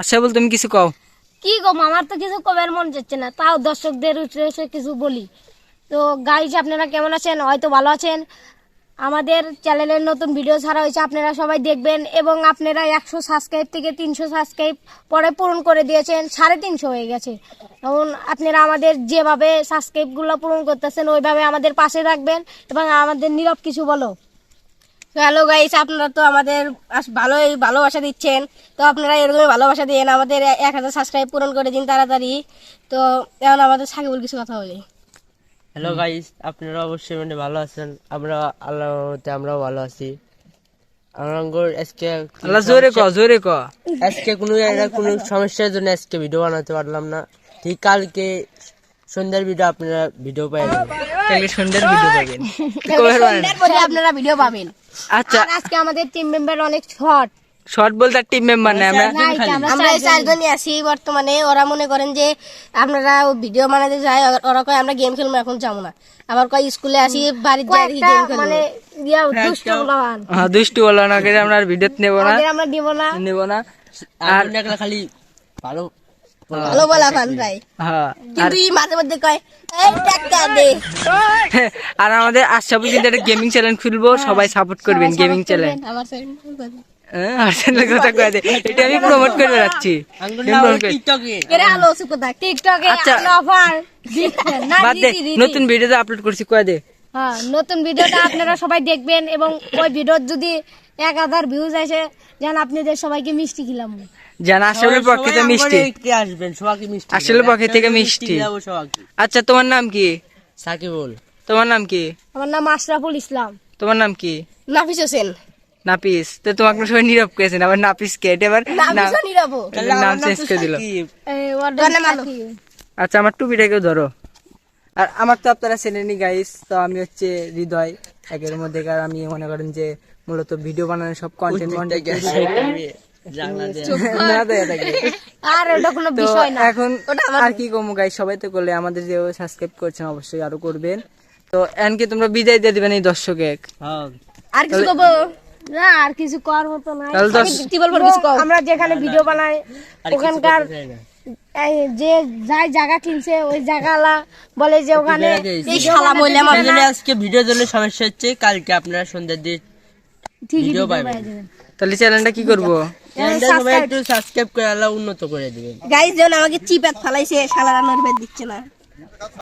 আচ্ছা বল, তুমি কিছু কও। কি গো আমার তো কিছু কবের মন যাচ্ছে না। তাও দর্শকদের উদ্দেশ্যে কিছু বলি। তো গাইজ আপনারা কেমন আছেন? হয়তো ভালো আছেন। আমাদের চ্যানেলের নতুন ভিডিও ছাড়া হয়েছে, আপনারা সবাই দেখবেন। এবং আপনারা একশো সাবস্ক্রাইব থেকে তিনশো সাবস্ক্রাইব পরে পূরণ করে দিয়েছেন। সাড়ে তিনশো হয়ে গেছে। এখন আপনারা আমাদের যেভাবে সাবস্ক্রাইবগুলো পূরণ করতেছেন, ওইভাবে আমাদের পাশে রাখবেন এবং আমাদের নীরব কিছু বলো। হ্যালো গাইস আপনারা তো আমাদের ভালোই ভালোবাসা দিচ্ছেন। তো আপনারা এরকমই ভালোবাসা দিন আমাদের এক হাজার সাবস্ক্রাইব পূরণ করে দিন তাড়াতাড়ি। তো এখন আমাদের সাকিবুল কিছু কথা বলি। হ্যালো গাইস আপনারা অবশ্যই মানে ভালো আছেন। আমরা আল্লাহর রহমতে আমরাও ভালো আছি। আমার আজকে আল্লাহ জোরে ক জোরে ক। আজকে কোনো একটা কোনো সমস্যার জন্য আজকে ভিডিও বানাতে পারলাম না। ঠিক কালকে সন্ধ্যার ভিডিও আপনারা ভিডিও পেয়ে যাবেন কালকে সন্ধ্যার ভিডিও পাবেন। আপনারা ভিডিও পাবেন। আচ্ছা। আজকে আমাদের টিম মেম্বার অনেক শর্ট শর্ট বলতে টিম মেম্বার না আমরা আমরা এই চারজনই আছি বর্তমানে। ওরা মনে করেন যে আপনারা ভিডিও বানাতে যাই ওরা- কয় আমরা গেম খেলব এখন যাব না। আবার কয় স্কুলে আসি বাড়ির যাই গেম খেলব। মানে হ্যাঁ দুষ্টু বলো না করে আমরা আর ভিডিও নেব না। আমরা দিব না। নেব না। আর খালি ভালো ভালো বলা পান ভাই হ্যাঁ কিন্তু এই মাঝে মধ্যে কয় এই টাকা দে। আর আমাদের আশাপুর কিন্তু একটা গেমিং চ্যানেল খুলবো সবাই সাপোর্ট করবেন গেমিং চ্যানেল আমার চ্যানেল কথা। কয়ে দে। এটা আমি প্রমোট করে আচ্ছা। নতুন ভিডিওতে আপলোড করছি কয়ে দে। হ্যাঁ নতুন ভিডিওটা আপনারা সবাই দেখবেন এবং ওই ভিডিওর যদি এক হাজার ভিউজ আসে যেন আপনাদের সবাইকে মিষ্টি খেলাম। জানা আসলে পক্ষে তো মিষ্টি। আসবেন সবাইকে মিষ্টি আসলে পক্ষে থেকে মিষ্টি আচ্ছা তোমার নাম কি? সাকিবুল। তোমার নাম কি? আমার নাম আশরাফুল ইসলাম। তোমার নাম কি? নাফিস হোসেন। নাপিস তো তোমাকে সবাই নীরব করেছেন আবার নাপিস কে? এবার নাম নাফিস নিরাবো নাম চেঞ্জ করে দিল। আচ্ছা আমার টুপিটাকেও ধরো। আর আমার তো আপনারা চেনেনি গাইস তো আমি হচ্ছে হৃদয় একের মধ্যে। কার আমি মনে করেন যে মূলত ভিডিও বানানোর সব কন্টেন্ট কন্টেন্ট না দেয়া থাকে আর ওটা কোনো তো বিষয় না। এখন আর কি কমু গাইস সবাই তো করলে আমাদের যে সাবস্ক্রাইব করছেন অবশ্যই আরও করবেন। তো এনকে তোমরা বিদায় দিয়ে দিবেন এই দর্শকে হ্যাঁ। আর কিছু কব না আর কিছু করার মতো নাই। তাহলে দশ- কি বলব কিছু কও আমরা যেখানে ভিডিও বানাই ওখানকার যে যাই জায়গা কিনছে ওই জায়গালা বলে যে ওখানে এই শালা মহিলা আমাদের আজকে ভিডিও জন্য সমস্যা হচ্ছে কালকে আপনারা সন্ধ্যার দিয়ে ঠিকই ভিডিও পাবেন। তাহলে চ্যানেলটা কি করব? চ্যানেলটা সবাই একটু সাবস্ক্রাইব করে আল্লাহ উন্নত করে দিবেন। গাইজ যেন আমাকে চিপ চিপাত ফালাইছে শালা রান্নার দিচ্ছে না।